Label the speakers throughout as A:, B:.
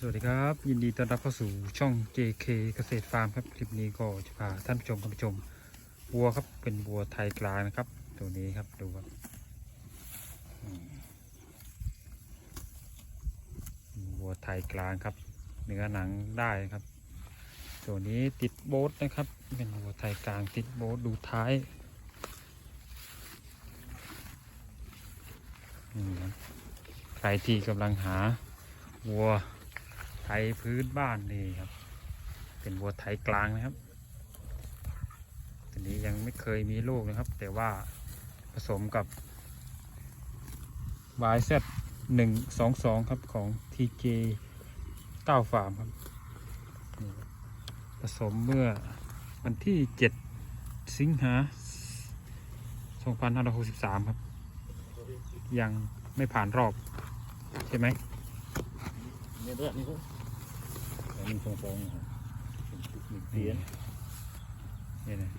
A: สวัสดีครับ ยินดีต้อนรับเข้าสู่ช่อง JK เกษตรฟาร์มครับ คลิปนี้ก็จะพาท่านผู้ชมท่านผู้ชมวัวครับเป็นวัวไทยกลางนะครับ ตัวนี้ครับดูครับวัวไทยกลางครับ เนื้อหนังได้ครับ ตัวนี้ติดโบ๊ทนะครับ เป็นวัวไทยกลางติดโบ๊ทดูท้ายใครที่กำลังหาวัว ไทยพื้นบ้านนี่ครับ เป็นวัวไทยกลางนะครับตัวนี้ยังไม่เคยมีลูกนะครับ แต่ว่าผสมกับ YZ หนึ่งสองสองครับของ TJ เก้าฟาร์มครับ ผสมเมื่อวันที่ 7 สิงหา2563 ครับ ยังไม่ผ่านรอบ ใช่ไหม
B: เนี่ยด้วยนี่ด้ ยแต่มันฟองๆนะครับหนึ่งเตียน
A: นี่นะ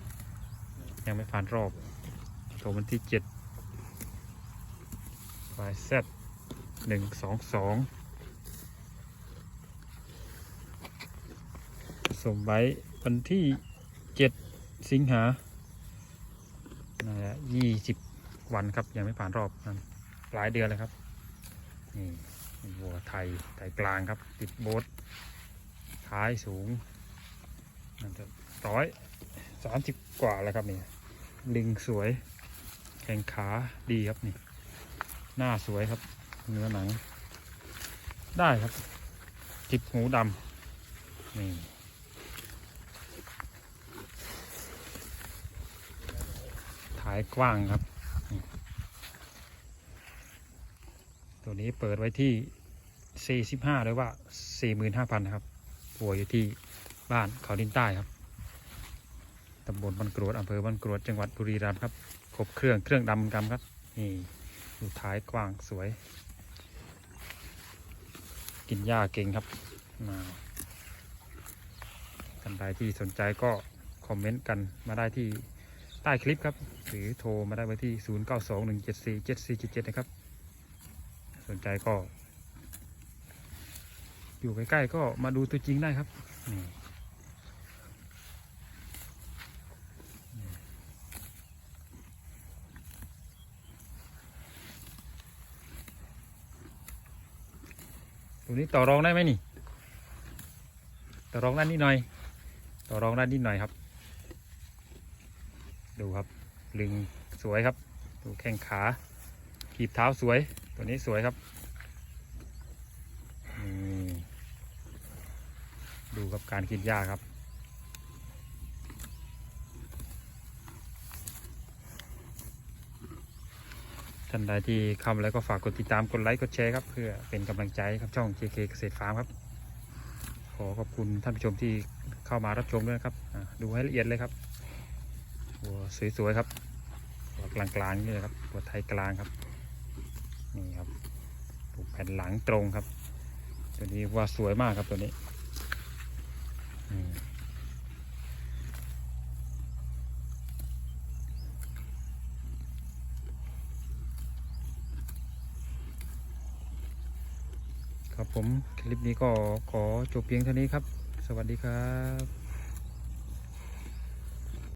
A: ยังไม่ผ่านรอบตัววันที่เจ็ดไฟแซดหนึ่งสองสองสมไว้วันที่เจ็ดสิงหานะฮะยี่สิบวันครับ ยังไม่ผ่านรอบนั้นหลายเดือนเลยครับ นี่วัวไทย ไทยกลางครับ ติดโบ๊ท ท้ายสูงน่าจะร้อยสามสิบกว่าแล้วครับนี่ลิงสวย แข้งขาดีครับนี่ หน้าสวยครับ เนื้อหนัง ได้ครับจิบหูดำนี่ถ่ายกว้างครับ ตัวนี้เปิดไว้ที่ 45หรือว่า 45,000 นะครับ หัวอยู่ที่บ้านเขาดินใต้ครับตำบลบันกรวดอำเภอบันกรวดจังหวัดบุรีรัมย์ครับครบเครื่องเครื่องดำกำครับนี่ดูท้ายกว้างสวย กินหญ้าเก่งครับมาท่านใดที่สนใจก็คอมเมนต์กันมาได้ที่ใต้คลิปครับ หรือโทรมาได้ไว้ที่ 0 9 2 1 7 4 7 4 7 7 นะครับ สนใจก็ อยู่ใกล้ๆก็มาดูตัวจริงได้ครับนี่ตัวนี้ต่อรองได้ไหมนี่ ต่อรองด้านนี้หน่อย ต่อรองด้านนี้หน่อยครับ ดูครับลึงสวยครับ ดูแข้งขาขีบเท้าสวย ตัวนี้สวยครับ ดูครับการกินหญ้าครับ ท่านใดที่เข้ามาแล้วก็ฝากกดติดตามกดไลค์กดแชร์ครับ เพื่อเป็นกำลังใจครับช่อง JK เกษตรฟาร์มครับ ขอขอบคุณท่านผู้ชมที่เข้ามารับชมด้วยนะครับ ดูให้ละเอียดเลยครับหัวสวยๆครับหัวกลางๆนี่เลยครับหัวไทยกลางครับนี่ครับดูแผ่นหลังตรงครับ ตัวนี้ว่าสวยมากครับตัวนี้ ครับผมคลิปนี้ก็ขอจบเพียงเท่านี้ครับ สวัสดีครับ